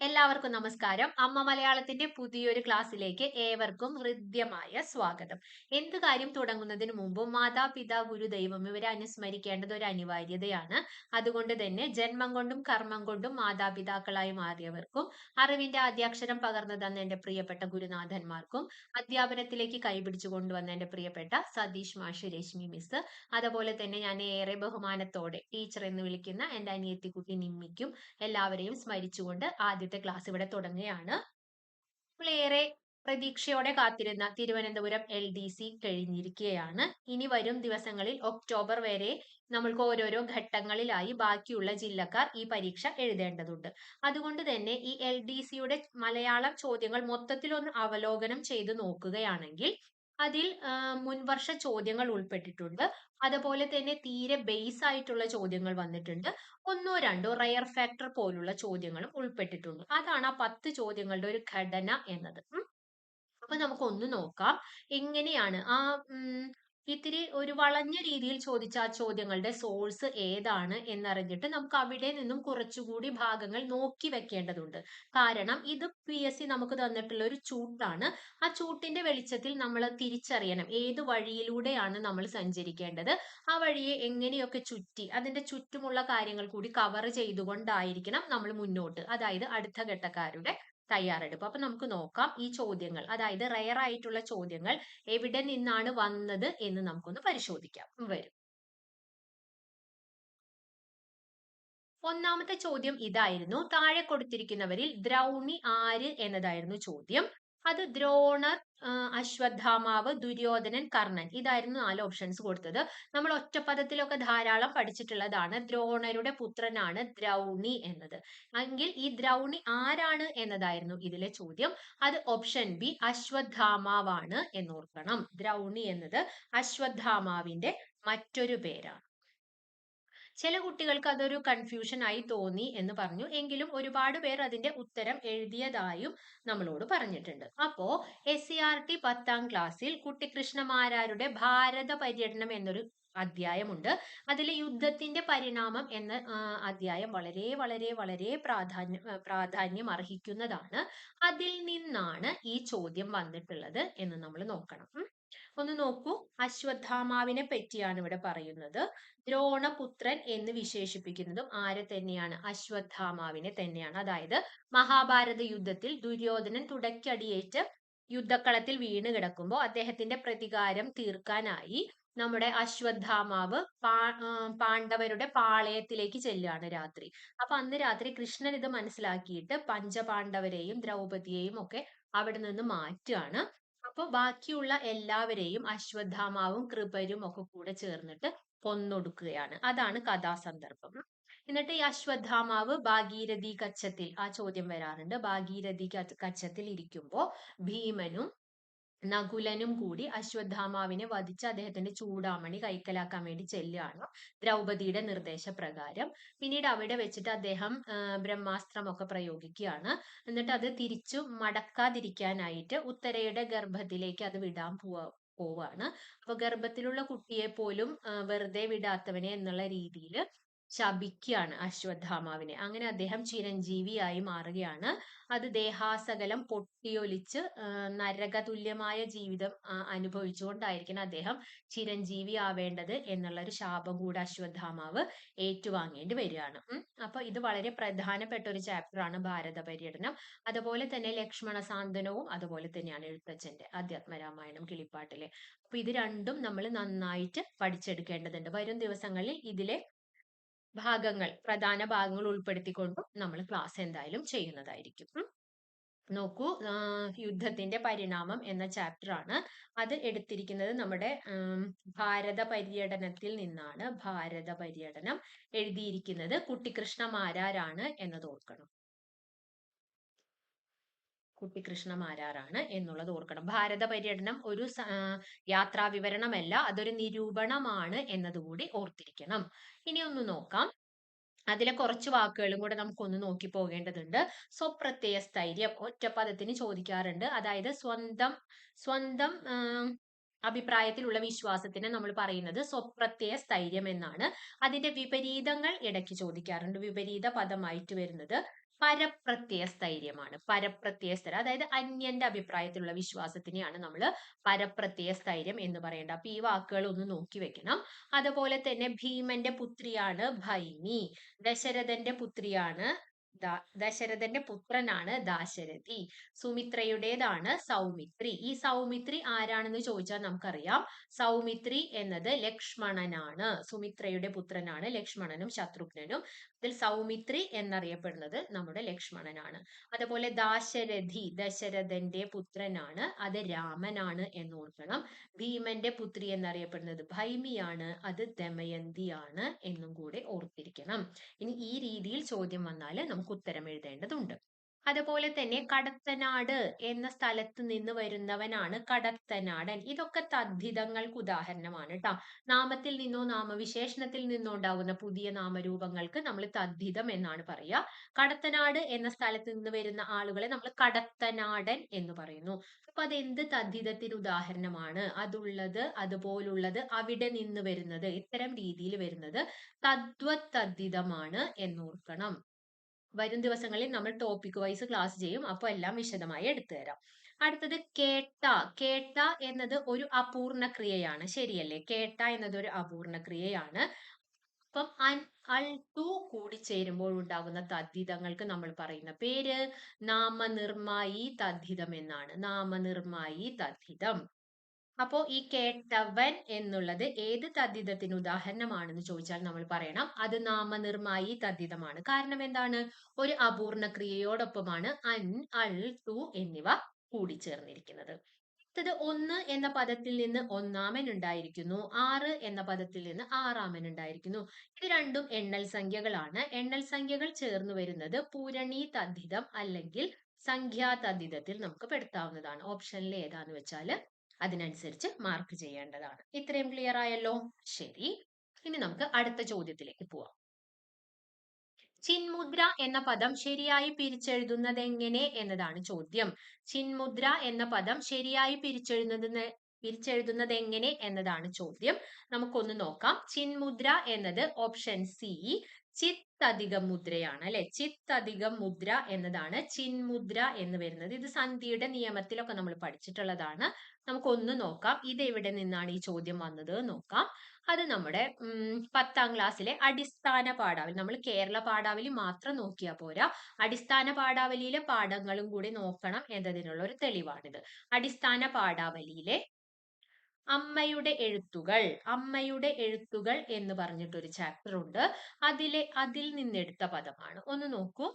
എല്ലാവർക്കും നമസ്കാരം. അമ്മ മലയാളത്തിന്റെ പുതിയൊരു ക്ലാസ്സിലേക്ക് ഏവർക്കും ഹൃദ്യമായ സ്വാഗതം. എന്ത് കാര്യം തുടങ്ങുന്നതിന് മുമ്പ് മാതാപിതാ ഗുരു ദൈവം ഇവരെ അനുസ്മരിക്കേണ്ടത് ഒരു അനിവാര്യതയാണ്. അതുകൊണ്ട് തന്നെ ജന്മം കൊണ്ടും കർമ്മം കൊണ്ടും മാതാപിതാക്കളായി മാറിയവർക്കും അറിവിന്റെ ആദ്യാക്ഷരം പകർന്നു തന്ന എന്റെ പ്രിയപ്പെട്ട ഗുരുനാഥന്മാർക്കും അധ്യാപനത്തിലേക്ക് കൈപിടിച്ചു കൊണ്ടുവന്ന എന്റെ പ്രിയപ്പെട്ട സതീഷ് മാഷ് രശ്മി മിസ് അതുപോലെ തന്നെ ഞാൻ ഏറെ ബഹുമാനത്തോടെ ടീച്ചർ എന്ന് വിളിക്കുന്ന എന്റെ അനിയത്തിക്കുട്ടി നിമ്മിക്കും എല്ലാവരെയും സ്മരിച്ചുകൊണ്ട് ആദ്യത്തെ ക്ലാസ് ഇവിടെ തുടങ്ങുകയാണ്. നമ്മളേറെ പ്രതീക്ഷയോടെ കാത്തിരുന്ന തിരുവനന്തപുരം എൽ ഡി സി കഴിഞ്ഞിരിക്കുകയാണ്. ഇനി വരും ദിവസങ്ങളിൽ ഒക്ടോബർ വരെ നമ്മൾക്ക് ഓരോരോ ഘട്ടങ്ങളിലായി ബാക്കിയുള്ള ജില്ലക്കാർ ഈ പരീക്ഷ എഴുതേണ്ടതുണ്ട്. അതുകൊണ്ട് തന്നെ ഈ എൽ ഡി സിയുടെ മലയാളം ചോദ്യങ്ങൾ മൊത്തത്തിലൊന്ന് അവലോകനം ചെയ്ത് നോക്കുകയാണെങ്കിൽ അതിൽ മുൻവർഷ ചോദ്യങ്ങൾ ഉൾപ്പെട്ടിട്ടുണ്ട്. അതുപോലെ തന്നെ തീരെ ബേസ് ആയിട്ടുള്ള ചോദ്യങ്ങൾ വന്നിട്ടുണ്ട്. ഒന്നോ രണ്ടോ റയർ ഫാക്ടർ പോലുള്ള ചോദ്യങ്ങളും ഉൾപ്പെട്ടിട്ടുണ്ട്. അതാണ് ആ പത്ത് ചോദ്യങ്ങളുടെ ഒരു ഘടന എന്നത്. അപ്പൊ നമുക്ക് ഒന്ന് നോക്കാം. എങ്ങനെയാണ് ആ ഇത്തിരി ഒരു വളഞ്ഞ രീതിയിൽ ചോദിച്ച ആ ചോദ്യങ്ങളുടെ സോഴ്സ് ഏതാണ് എന്നറിഞ്ഞിട്ട് നമുക്ക് അവിടെ നിന്നും കുറച്ചുകൂടി ഭാഗങ്ങൾ നോക്കി വെക്കേണ്ടതുണ്ട്. കാരണം ഇത് പി എസ് സി നമുക്ക് തന്നിട്ടുള്ള ഒരു ചൂട്ടാണ്. ആ ചൂട്ടിന്റെ വെളിച്ചത്തിൽ നമ്മൾ തിരിച്ചറിയണം ഏത് വഴിയിലൂടെയാണ് നമ്മൾ സഞ്ചരിക്കേണ്ടത്. ആ വഴിയെ എങ്ങനെയൊക്കെ ചുറ്റി അതിന്റെ ചുറ്റുമുള്ള കാര്യങ്ങൾ കൂടി കവർ ചെയ്തുകൊണ്ടായിരിക്കണം നമ്മൾ മുന്നോട്ട് അതായത് അടുത്ത ഘട്ടക്കാരുടെ തയ്യാറെടുപ്പ്. അപ്പൊ നമുക്ക് നോക്കാം ഈ ചോദ്യങ്ങൾ അതായത് റയർ ആയിട്ടുള്ള ചോദ്യങ്ങൾ എവിടെ നിന്നാണ് വന്നത് എന്ന് നമുക്കൊന്ന് പരിശോധിക്കാം. വരും. ഒന്നാമത്തെ ചോദ്യം ഇതായിരുന്നു. താഴെ കൊടുത്തിരിക്കുന്നവരിൽ ദ്രൗണി ആര് എന്നതായിരുന്നു ചോദ്യം. അത് ദ്രോണർ അശ്വത്ഥാമാവ് ദുര്യോധനൻ കർണൻ. ഇതായിരുന്നു നാല് ഓപ്ഷൻസ് കൊടുത്തത്. നമ്മൾ ഒറ്റപ്പദത്തിലൊക്കെ ധാരാളം പഠിച്ചിട്ടുള്ളതാണ്. ദ്രോണരുടെ പുത്രനാണ് ദ്രൗണി എന്നത്. എങ്കിൽ ഈ ദ്രൗണി ആരാണ് എന്നതായിരുന്നു ഇതിലെ ചോദ്യം. അത് ഓപ്ഷൻ ബി അശ്വത്ഥാമാവാണ് എന്നോർക്കണം ദ്രൗണി എന്നത് അശ്വത്ഥാമാവിന്റെ മറ്റൊരു പേരാണ്. ചില കുട്ടികൾക്ക് അതൊരു കൺഫ്യൂഷൻ ആയി തോന്നി എന്ന് പറഞ്ഞു. എങ്കിലും ഒരുപാട് പേർ അതിന്റെ ഉത്തരം എഴുതിയതായും നമ്മളോട് പറഞ്ഞിട്ടുണ്ട്. അപ്പോ എസ് സി ആർ ടി പത്താം ക്ലാസ്സിൽ കുട്ടിക്കൃഷ്ണമാരാരുടെ ഭാരത പര്യടനം എന്നൊരു അധ്യായമുണ്ട്. അതിൽ യുദ്ധത്തിന്റെ പരിണാമം എന്ന അധ്യായം വളരെ വളരെ വളരെ പ്രാധാന്യം പ്രാധാന്യം അർഹിക്കുന്നതാണ്. അതിൽ നിന്നാണ് ഈ ചോദ്യം വന്നിട്ടുള്ളത് എന്ന് നമ്മൾ നോക്കണം. ഒന്ന് നോക്കൂ. അശ്വത്ഥാമാവിനെ പറ്റിയാണ് ഇവിടെ പറയുന്നത്. ദ്രോണപുത്രൻ എന്ന് വിശേഷിപ്പിക്കുന്നതും ആരെ തന്നെയാണ്? അശ്വത്ഥാമാവിനെ തന്നെയാണ്. അതായത് മഹാഭാരത യുദ്ധത്തിൽ ദുര്യോധനൻ തുടക്കടിയേറ്റ് യുദ്ധക്കളത്തിൽ വീണ് കിടക്കുമ്പോൾ അദ്ദേഹത്തിന്റെ പ്രതികാരം തീർക്കാനായി നമ്മുടെ അശ്വത്ഥാമാവ് പാണ്ഡവരുടെ പാളയത്തിലേക്ക് ചെല്ലുകയാണ് രാത്രി. അപ്പൊ അന്ന് രാത്രി കൃഷ്ണൻ ഇത് മനസ്സിലാക്കിയിട്ട് പഞ്ചപാണ്ഡവരെയും ദ്രൗപതിയെയും ഒക്കെ അവിടെ നിന്ന് മാറ്റുകയാണ്. അപ്പൊ ബാക്കിയുള്ള എല്ലാവരെയും അശ്വത്ഥാമാവും കൃപരും ഒക്കെ കൂടെ ചേർന്നിട്ട് കൊന്നൊടുക്കുകയാണ്. അതാണ് കഥാസന്ദർഭം. എന്നിട്ട് ഈ അശ്വത്ഥാമാവ് ഭാഗീരഥി കച്ചത്തിൽ ആ ചോദ്യം വരാറുണ്ട്. ഭാഗീരഥി കച്ചത്തിൽ ഇരിക്കുമ്പോൾ ഭീമനും നകുലനും കൂടി അശ്വത്ഥാമാവിനെ വധിച്ച് അദ്ദേഹത്തിന്റെ ചൂടാമണി കൈക്കലാക്കാൻ വേണ്ടി ചെല്ലുകയാണ്. ദ്രൗപദിയുടെ നിർദ്ദേശപ്രകാരം. പിന്നീട് അവിടെ വെച്ചിട്ട് അദ്ദേഹം ബ്രഹ്മാസ്ത്രം ഒക്കെ പ്രയോഗിക്കുകയാണ്. എന്നിട്ട് അത് തിരിച്ചു മടക്കാതിരിക്കാനായിട്ട് ഉത്തരയുടെ ഗർഭത്തിലേക്ക് അത് വിടാൻ പോവാ പോവാണ്. അപ്പൊ ഗർഭത്തിലുള്ള കുട്ടിയെ പോലും വെറുതെ വിടാത്തവനെ എന്നുള്ള രീതിയിൽ ശപിക്കുകയാണ് അശ്വത്ഥാമാവിനെ. അങ്ങനെ അദ്ദേഹം ചിരഞ്ജീവിയായി മാറുകയാണ്. അത് ദേഹാസകലം പൊട്ടിയൊലിച്ച് നരകതുല്യമായ ജീവിതം അനുഭവിച്ചുകൊണ്ടായിരിക്കണം അദ്ദേഹം ചിരഞ്ജീവി ആവേണ്ടത് എന്നുള്ള ഒരു ശാപം കൂടെ അശ്വത്ഥാമാവ് ഏറ്റുവാങ്ങേണ്ടി വരികയാണ്. അപ്പൊ ഇത് വളരെ പ്രധാനപ്പെട്ട ഒരു ചാപ്റ്റർ ആണ് ഭാരത പര്യടനം അതുപോലെ തന്നെ ലക്ഷ്മണ സാന്ത്വനവും അതുപോലെ തന്നെയാണ് എഴുത്തച്ഛന്റെ അധ്യാത്മരാമായണം കിളിപ്പാട്ടിലെ. അപ്പൊ ഇത് രണ്ടും നമ്മൾ നന്നായിട്ട് പഠിച്ചെടുക്കേണ്ടതുണ്ട്. വരും ദിവസങ്ങളിൽ ഇതിലെ ഭാഗങ്ങൾ പ്രധാന ഭാഗങ്ങൾ ഉൾപ്പെടുത്തിക്കൊണ്ടും നമ്മൾ ക്ലാസ് എന്തായാലും ചെയ്യുന്നതായിരിക്കും. നോക്കൂ യുദ്ധത്തിന്റെ പരിണാമം എന്ന ചാപ്റ്റർ ആണ് അത് എടുത്തിരിക്കുന്നത് നമ്മുടെ ഭാരത പര്യടനത്തിൽ നിന്നാണ് ഭാരത പര്യടനം എഴുതിയിരിക്കുന്നത്. കുട്ടിക്കൃഷ്ണ മാരാരാണ് എന്നത് ഓർക്കണം. കുട്ടിക്കൃഷ്ണ മാരാറാണ് എന്നുള്ളത് ഓർക്കണം. ഭാരത പര്യടനം ഒരു യാത്രാ വിവരണമല്ല അതൊരു നിരൂപണമാണ് എന്നതുകൂടി ഓർത്തിരിക്കണം. ഇനി ഒന്ന് നോക്കാം. അതിലെ കുറച്ച് വാക്കുകളും കൂടെ നമുക്കൊന്ന് നോക്കി പോകേണ്ടതുണ്ട്. സ്വപ്രത്യയ സ്ഥൈര്യം ഒറ്റപ്പദത്തിന് ചോദിക്കാറുണ്ട്. അതായത് സ്വന്തം സ്വന്തം അഭിപ്രായത്തിലുള്ള വിശ്വാസത്തിന് നമ്മൾ പറയുന്നത് സ്വപ്രത്യയ സ്ഥൈര്യം എന്നാണ്. അതിന്റെ വിപരീതങ്ങൾ ഇടയ്ക്ക് ചോദിക്കാറുണ്ട്. വിപരീത പദമായിട്ട് വരുന്നത്. പരപ്രത്യയ സ്ഥൈര്യമാണ് പരപ്രത്യയ സ്ഥൈര്യം അതായത് അന്യന്റെ അഭിപ്രായത്തിലുള്ള വിശ്വാസത്തിനെയാണ് നമ്മൾ പരപ്രത്യയ സ്ഥൈര്യം എന്ന് പറയേണ്ടത്. അപ്പൊ ഈ വാക്കുകൾ ഒന്ന് നോക്കി വെക്കണം. അതുപോലെ തന്നെ ഭീമന്റെ പുത്രിയാണ് ഭൈമി. ദശരഥന്റെ പുത്രിയാണ് ദശരഥന്റെ പുത്രനാണ് ദാശരഥി. സുമിത്രയുടേതാണ് സൗമിത്രി. ഈ സൗമിത്രി ആരാണെന്ന് ചോദിച്ചാൽ നമുക്കറിയാം. സൗമിത്രി എന്നത് ലക്ഷ്മണനാണ്. സുമിത്രയുടെ പുത്രനാണ് ലക്ഷ്മണനും ശത്രുഘ്നനും. അതിൽ സൗമിത്രി എന്നറിയപ്പെടുന്നത് നമ്മുടെ ലക്ഷ്മണനാണ്. അതുപോലെ ദാശരഥി ദശരഥന്റെ പുത്രനാണ്. അത് രാമനാണ് എന്ന് ഓർക്കണം ഭീമന്റെ പുത്രി എന്നറിയപ്പെടുന്നത് ഭൈമിയാണ്. അത് ദമയന്തിയാണ് എന്നും കൂടെ ഓർത്തിരിക്കണം. ഇനി ഈ രീതിയിൽ ചോദ്യം വന്നാൽ നമുക്ക് ഉത്തരം എഴുതേണ്ടതുണ്ട്. അതുപോലെ തന്നെ കടത്തനാട് എന്ന സ്ഥലത്ത് നിന്ന് വരുന്നവനാണ് കടത്തനാടൻ. ഇതൊക്കെ തദ്ധിതങ്ങൾക്ക് ഉദാഹരണമാണ് കേട്ടോ നാമത്തിൽ നിന്നോ നാമവിശേഷണത്തിൽ നിന്നോ ഉണ്ടാകുന്ന പുതിയ നാമരൂപങ്ങൾക്ക് നമ്മൾ തദ്ധിതം എന്നാണ് പറയുക. കടത്തനാട് എന്ന സ്ഥലത്ത് നിന്ന് വരുന്ന ആളുകളെ നമ്മൾ കടത്തനാടൻ എന്ന് പറയുന്നു. അപ്പൊ അതെന്ത് തദ്ധിതത്തിന് ഉദാഹരണമാണ്? അതുള്ളത് അതുപോലുള്ളത് അവിടെ നിന്ന് വരുന്നത് ഇത്തരം രീതിയിൽ വരുന്നത് തദ്വത് തദ്ധിതമാണ് എന്നോർക്കണം. വരും ദിവസങ്ങളിൽ നമ്മൾ ടോപ്പിക് വൈസ് ക്ലാസ് ചെയ്യും. അപ്പോൾ എല്ലാം വിശദമായി എടുത്തു തരാം. അടുത്തത് കേട്ട. കേട്ട എന്നത് ഒരു അപൂർണ ക്രിയയാണ് ശരിയല്ലേ? കേട്ട എന്നത് ഒരു അപൂർണ ക്രിയയാണ് അപ്പം അൻ അൾ ടു കൂടി ചേരുമ്പോൾ ഉണ്ടാകുന്ന തദ്ധിതങ്ങൾക്ക് നമ്മൾ പറയുന്ന പേര് നാമനിർമായി തദ്ധിതം എന്നാണ്. നാമനിർമായി തദ്ധിതം. അപ്പോ ഈ കേട്ടവൻ എന്നുള്ളത് ഏത് തദ്ധിതത്തിന് ഉദാഹരണമാണെന്ന് ചോദിച്ചാൽ നമ്മൾ പറയണം. അത് നാമനിർമായി തദ്ധിതമാണ്. കാരണം എന്താണ്? ഒരു അപൂർണ ക്രിയയോടൊപ്പമാണ് അൻ അൾ ടു എന്നിവ കൂടിച്ചേർന്നിരിക്കുന്നത്. അടുത്തത് ഒന്ന് എന്ന പദത്തിൽ നിന്ന് ഒന്നാമൻ ഉണ്ടായിരിക്കുന്നു. ആറ് എന്ന പദത്തിൽ നിന്ന് ആറാമൻ ഉണ്ടായിരിക്കുന്നു. ഇത് രണ്ടും എണ്ണൽ സംഖ്യകളാണ്. എണ്ണൽ സംഖ്യകൾ ചേർന്ന് വരുന്നത് പൂരണി തദ്ധിതം അല്ലെങ്കിൽ സംഖ്യാ തദ്ധിതത്തിൽ നമുക്ക് പെടുത്താവുന്നതാണ്. ഓപ്ഷനിൽ ഏതാന്ന് വെച്ചാൽ അതിനനുസരിച്ച് മാർക്ക് ചെയ്യേണ്ടതാണ്. ഇത്രയും ക്ലിയർ ആയല്ലോ? ശരി. ഇനി നമുക്ക് അടുത്ത ചോദ്യത്തിലേക്ക് പോവാം. ചിന്മുദ്ര എന്ന പദം ശരിയായി പിരിച്ചെഴുതുന്നത് എങ്ങനെ എന്നതാണ് ചോദ്യം. ചിന്മുദ്ര എന്ന പദം ശരിയായി പിരിച്ചെഴുതുന്നത് പിരിച്ചെഴുതുന്നത് എങ്ങനെ എന്നതാണ് ചോദ്യം. നമുക്കൊന്ന് നോക്കാം. ചിന്മുദ്ര എന്നത് ഓപ്ഷൻ സി ചിത്തധികം മുദ്രയാണ് അല്ലെ? ചിത്തധികം മുദ്ര എന്നതാണ് ചിന്മുദ്ര എന്ന് വരുന്നത്. ഇത് സന്ധിയുടെ നിയമത്തിലൊക്കെ നമ്മൾ പഠിച്ചിട്ടുള്ളതാണ്. നമുക്കൊന്ന് നോക്കാം. ഇത് എവിടെ നിന്നാണ് ഈ ചോദ്യം വന്നത് നോക്കാം. അത് നമ്മുടെ പത്താം ക്ലാസ്സിലെ അടിസ്ഥാന പാഠാവലി. നമ്മൾ കേരള പാഠാവലി മാത്രം നോക്കിയാൽ പോരാ. അടിസ്ഥാന പാഠാവലിയിലെ പാഠങ്ങളും കൂടി നോക്കണം എന്നതിനുള്ള ഒരു തെളിവാണിത്. അടിസ്ഥാന പാഠാവലിയിലെ അമ്മയുടെ എഴുത്തുകൾ അമ്മയുടെ എഴുത്തുകൾ എന്ന് പറഞ്ഞിട്ടൊരു ചാപ്റ്റർ ഉണ്ട്. അതിലെ അതിൽ നിന്നെടുത്ത പദമാണ്. ഒന്ന് നോക്കൂ.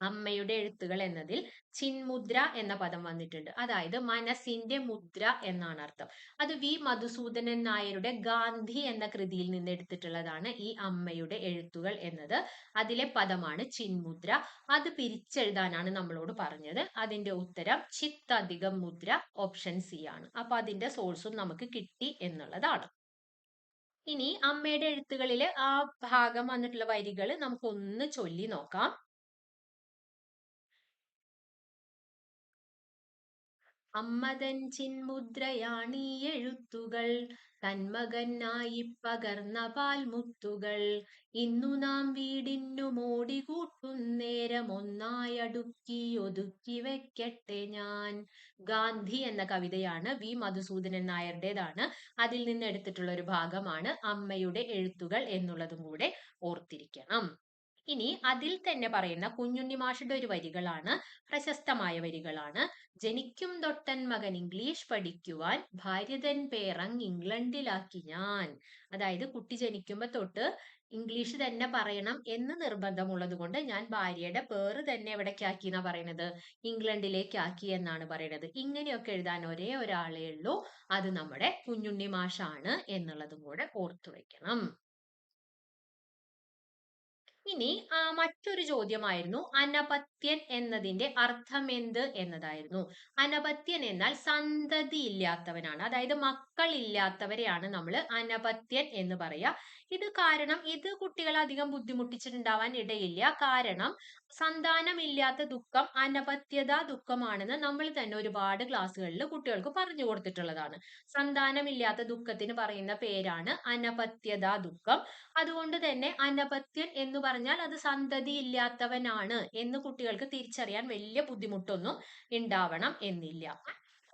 അമ്മയുടെ എഴുത്തുകൾ എന്നതിൽ ചിന്മുദ്ര എന്ന പദം വന്നിട്ടുണ്ട്. അതായത് മനസ്സിന്റെ മുദ്ര എന്നാണ് അർത്ഥം. അത് വി മധുസൂദനൻ നായരുടെ ഗാന്ധി എന്ന കൃതിയിൽ നിന്ന് എടുത്തിട്ടുള്ളതാണ് ഈ അമ്മയുടെ എഴുത്തുകൾ എന്നത്. അതിലെ പദമാണ് ചിന്മുദ്ര അത് പിരിച്ചെഴുതാനാണ് നമ്മളോട് പറഞ്ഞത്. അതിന്റെ ഉത്തരം ചിത്തധികം മുദ്ര ഓപ്ഷൻ സി ആണ്. അപ്പൊ അതിന്റെ സോഴ്സും നമുക്ക് കിട്ടി എന്നുള്ളതാണ്. ഇനി അമ്മയുടെ എഴുത്തുകളിലെ ആ ഭാഗം വന്നിട്ടുള്ള വരികൾ നമുക്കൊന്ന് ചൊല്ലി നോക്കാം. അമ്മതൻ ചിന്മുദ്രയാണീ എഴുത്തുകൾ തന്മകനായി പകർന്ന പാൽമുത്തുകൾ. ഇന്നു നാം വീടിന്നു മോടി കൂട്ടുന്നേരം ഒന്നായി അടുക്കി ഒതുക്കി വെക്കട്ടെ ഞാൻ. ഗാന്ധി എന്ന കവിതയാണ് വി. മധുസൂദനൻ നായരുടേതാണ്. അതിൽ നിന്ന് എടുത്തിട്ടുള്ള ഒരു ഭാഗമാണ് അമ്മയുടെ എഴുത്തുകൾ എന്നുള്ളതും കൂടെ ഓർത്തിരിക്കണം. ഇനി അതിൽ തന്നെ പറയുന്ന കുഞ്ഞുണ്ണി മാഷുടെ ഒരു വരികളാണ് പ്രശസ്തമായ വരികളാണ്. ജനിക്കും തൊട്ടൻ മകൻ ഇംഗ്ലീഷ് പഠിക്കുവാൻ ഭാര്യതൻ പേറങ് ഇംഗ്ലണ്ടിലാക്കി ഞാൻ. അതായത് കുട്ടി ജനിക്കുമ്പോ തൊട്ട് ഇംഗ്ലീഷ് തന്നെ പറയണം എന്ന് നിർബന്ധമുള്ളത് കൊണ്ട് ഞാൻ ഭാര്യയുടെ പേര് തന്നെ എവിടേക്കാക്കി എന്നാ പറയണത്? ഇംഗ്ലണ്ടിലേക്ക് ആക്കി എന്നാണ് പറയണത്. ഇങ്ങനെയൊക്കെ എഴുതാൻ ഒരേ ഒരാളേ ഉള്ളൂ. അത് നമ്മുടെ കുഞ്ഞുണ്ണി മാഷാണ് എന്നുള്ളതും കൂടെ ഓർത്തു വെക്കണം. ഇനി മറ്റൊരു ചോദ്യമായിരുന്നു. അനപത്യൻ എന്നതിന്റെ അർത്ഥം എന്ത് എന്നതായിരുന്നു. അനപത്യൻ എന്നാൽ സന്തതി ഇല്ലാത്തവനാണ് അതായത് മക്കൾ ഇല്ലാത്തവരെയാണ് നമ്മൾ അനപത്യൻ എന്ന് പറയാ. ഇത് കാരണം ഇത് കുട്ടികളെ അധികം ബുദ്ധിമുട്ടിച്ചിട്ടുണ്ടാവാൻ ഇടയില്ല. കാരണം സന്താനമില്ലാത്ത ദുഃഖം അനപത്യത ദുഃഖമാണെന്ന് നമ്മൾ തന്നെ ഒരുപാട് ക്ലാസ്സുകളിൽ കുട്ടികൾക്ക് പറഞ്ഞു കൊടുത്തിട്ടുള്ളതാണ്. സന്താനമില്ലാത്ത ദുഃഖത്തിന് പറയുന്ന പേരാണ് അനപത്യത ദുഃഖം. അതുകൊണ്ട് തന്നെ അനപത്യൻ എന്ന് പറഞ്ഞാൽ അത് സന്തതി ഇല്ലാത്തവനാണ് എന്ന് കുട്ടികൾക്ക് തിരിച്ചറിയാൻ വലിയ ബുദ്ധിമുട്ടൊന്നും ഉണ്ടാവണം എന്നില്ല.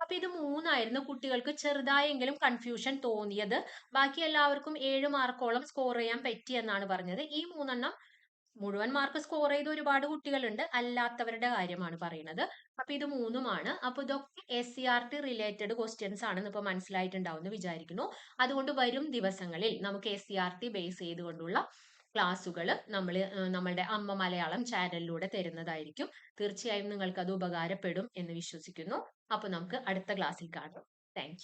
അപ്പൊ ഇത് മൂന്നായിരുന്നു കുട്ടികൾക്ക് ചെറുതായെങ്കിലും കൺഫ്യൂഷൻ തോന്നിയത്. ബാക്കി എല്ലാവർക്കും ഏഴ് മാർക്കോളം സ്കോർ ചെയ്യാൻ പറ്റി എന്നാണ് പറഞ്ഞത്. ഈ മൂന്നെണ്ണം മുഴുവൻ മാർക്ക് സ്കോർ ചെയ്ത ഒരുപാട് കുട്ടികളുണ്ട്. അല്ലാത്തവരുടെ കാര്യമാണ് പറയുന്നത്. അപ്പൊ ഇത് മൂന്നുമാണ്. അപ്പൊ ഇതൊക്കെ S C R T related questions ആണെന്ന് ഇപ്പൊ മനസ്സിലായിട്ടുണ്ടാവും എന്ന് വിചാരിക്കുന്നു. അതുകൊണ്ട് വരും ദിവസങ്ങളിൽ നമുക്ക് S C R T base ചെയ്തുകൊണ്ടുള്ള ക്ലാസ്സുകൾ നമ്മൾ നമ്മളുടെ അമ്മ മലയാളം ചാനലിലൂടെ തരുന്നതായിരിക്കും. തീർച്ചയായും നിങ്ങൾക്ക് അത് ഉപകാരപ്പെടും എന്ന് വിശ്വസിക്കുന്നു. അപ്പൊ നമുക്ക് അടുത്ത ക്ലാസ്സിൽ കാണാം. താങ്ക്